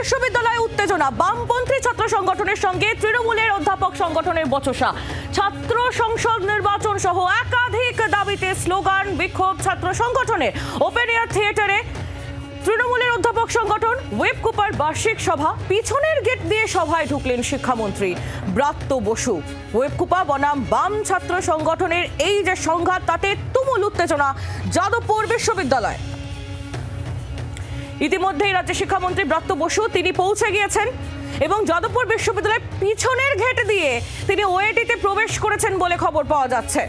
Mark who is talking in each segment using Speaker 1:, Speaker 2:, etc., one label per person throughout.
Speaker 1: বিশ্ববিদ্যালয়ে উত্তেজনা। বামপন্থী ছাত্র সংগঠনের সঙ্গে তৃণমূলের অধ্যাপক সংগঠনের বচসা। ছাত্র সংসদ নির্বাচন সহ একাধিক দাবিতে স্লোগান, বিক্ষোভ ছাত্র সংগঠনের। ওপেন এয়ার থিয়েটারে তৃণমূলের অধ্যাপক সংগঠন ওয়েব কুপার বার্ষিক সভা, পিছনের গেট দিয়ে সভায় ঢুকলেন শিক্ষামন্ত্রী ব্রাত্য বসু। ওয়েব কুপা বনাম বাম ছাত্র সংগঠনের এই যে সংঘাত, তাতে তুমুল উত্তেজনা যাদবপুর বিশ্ববিদ্যালয়। ইতিমধ্যেই রাজ্য শিক্ষামন্ত্রী ব্রাত্য বসু তিনি পৌঁছে গিয়েছেন এবং যাদবপুর বিশ্ববিদ্যালয়ের পিছনের ঘেট দিয়ে তিনি ওয়েটিতে প্রবেশ করেছেন বলে খবর পাওয়া যাচ্ছে।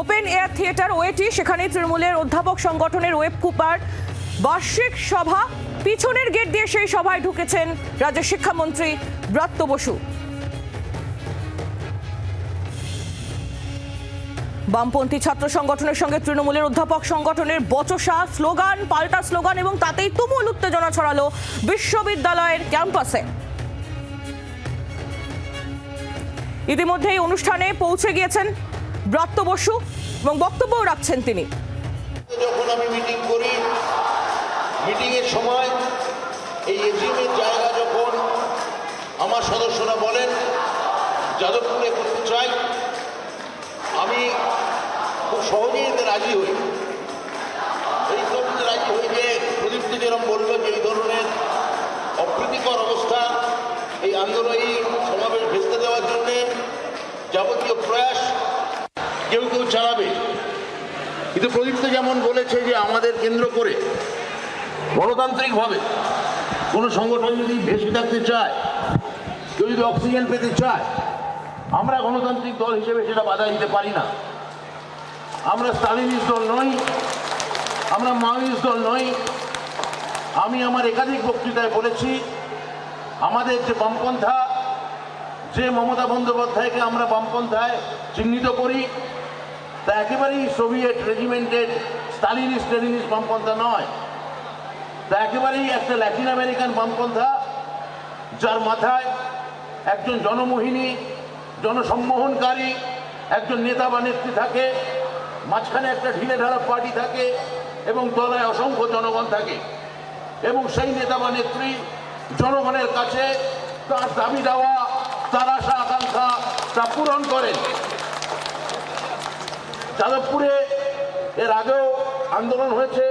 Speaker 1: ওপেন এয়ার থিয়েটার ওয়েটি সেখানে তৃণমূলের অধ্যাপক সংগঠনের ওয়েব কুপার বার্ষিক সভা পিছনের গেট দিয়ে সেই সভায় ঢুকেছেন রাজ্য শিক্ষামন্ত্রী ব্রাত্য বসু। বামপন্থী ছাত্র সংগঠনের সঙ্গে তৃণমূলের অধ্যাপক সংগঠনের বচসা স্লোগান, পাল্টা স্লোগান এবং তাতেই তুমুল উত্তেজনা ছড়ালো বিশ্ববিদ্যালয়ের ক্যাম্পাসে। ইতিমধ্যে এই অনুষ্ঠানে পৌঁছে গিয়েছেন ব্রাত্য বসু এবং বক্তব্যও রাখছেন তিনি।
Speaker 2: যখন আমি মিটিং করি, মিটিংয়ের সময় এই জায়গা যখন আমার সদস্যরা বলেন, যাদবপুরে করতে চাই আমি খুব সহজেই এতে রাজি হই। এই কারণে রাজি হই যে প্রদীপ্ত যেরকম বলল যে এই ধরনের অপ্রীতিকর অবস্থা এই আন্দোলনী সমাবেশ ভেস্তে দেওয়ার জন্যে যাবতীয় প্রয়াস কেউ কেউ চালাবে। কিন্তু প্রদীপ্ত যেমন বলেছে যে আমাদের কেন্দ্র করে গণতান্ত্রিকভাবে কোনো সংগঠন যদি ভেসে থাকতে চায়, কেউ যদি অক্সিজেন পেতে চায় আমরা গণতান্ত্রিক দল হিসেবে সেটা বাধা দিতে পারি না। আমরা স্টালিনিস্ট দল নই, আমরা মাওয়িস্ট দল নই। আমি আমার একাধিক বক্তৃতায় বলেছি, আমাদের যে বামপন্থা, যে মমতা বন্দ্যোপাধ্যায়কে আমরা বামপন্থায় চিহ্নিত করি, তা একেবারেই সোভিয়েট রেজিমেন্টের স্টালিনিস্ট লেনিনিস্ট বামপন্থা নয়। তা একেবারেই একটা ল্যাটিন আমেরিকান বামপন্থা, যার মাথায় একজন জনমোহিনী জনসম্মোহনকারী একজন নেতা বা নেত্রী থাকে, মাঝখানে একটা ঢিলে ঢালা পার্টি থাকে এবং তলায় অসংখ্য জনগণ থাকে। এবং সেই নেতা বা নেত্রী জনগণের কাছে তার দাবি দেওয়া, তার আশা, আকাঙ্ক্ষা তা পূরণ করেন। যাদবপুরে এর আগেও আন্দোলন হয়েছে।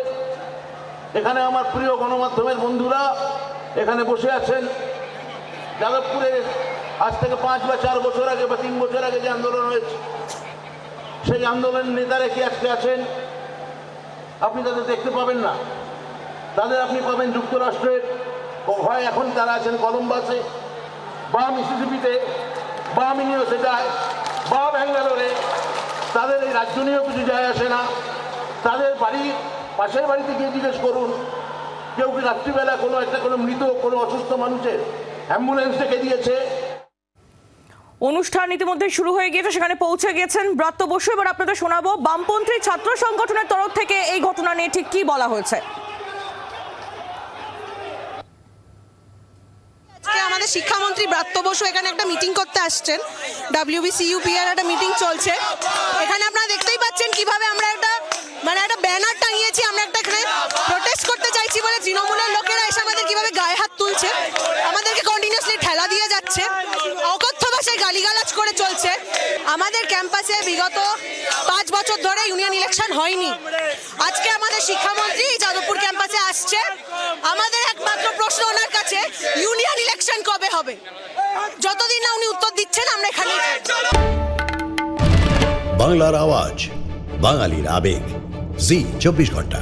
Speaker 2: এখানে আমার প্রিয় গণমাধ্যমের বন্ধুরা এখানে বসে আছেন। যাদবপুরে আজ থেকে পাঁচ বা চার বছর আগে বা তিন বছর আগে যে আন্দোলন হয়েছে, সেই আন্দোলনের নেতারা কি আজকে আছেন? আপনি তাদের দেখতে পাবেন না। তাদের আপনি পাবেন যুক্তরাষ্ট্রের। হয় এখন তারা আছেন কলম্বাসে। বা মিসিসিপিতে বা মিনিওসেটায় বা ব্যাঙ্গালোরে। তাদের এই রাজ্য নিয়েও কিছু যায় আসে না। তাদের বাড়ি, পাশের বাড়িতে গিয়ে জিজ্ঞেস করুন। কেউ কি রাত্রিবেলা কোনো একটা কোনো মৃত, কোনো অসুস্থ মানুষের অ্যাম্বুলেন্স ডেকে দিয়েছে।
Speaker 1: অনুষ্ঠান ইতিমধ্যে শুরু হয়ে গিয়েছে সেখানে পৌঁছে গেছেন ব্রাত্য বসু। এবার আপনাদের শোনাবো বামপন্থী ছাত্র সংগঠনের তরফ থেকে এই ঘটনা নিয়ে ঠিক কি বলা হয়েছে?
Speaker 3: আমাদের শিক্ষামন্ত্রী ব্রাত্য বসু এখানে একটা মিটিং করতে আসছেন। ডাব্লিউবিসিইউপিআর একটা মিটিং চলছে। এখানে আপনারা দেখতেই পাচ্ছেন কীভাবে আমরা একটা মানে একটা ব্যানার টাঙিয়েছি আমরা একটা এখানে করে চলছে। আমাদের ক্যাম্পাসে বিগত পাঁচ বছর ধরে ইউনিয়ন ইলেকশন হয়নি। আজকে আমাদের শিক্ষামন্ত্রী যাদবপুর ক্যাম্পাসে আসছে। আমাদের একমাত্র প্রশ্ন ওনার কাছে, ইউনিয়ন ইলেকশন কবে হবে? যতদিন না উনি উত্তর দিচ্ছেন, আমরা এখানে
Speaker 4: বাংলার আওয়াজ, বাঙালির আবেগ। জি, চব্বিশ ঘণ্টা।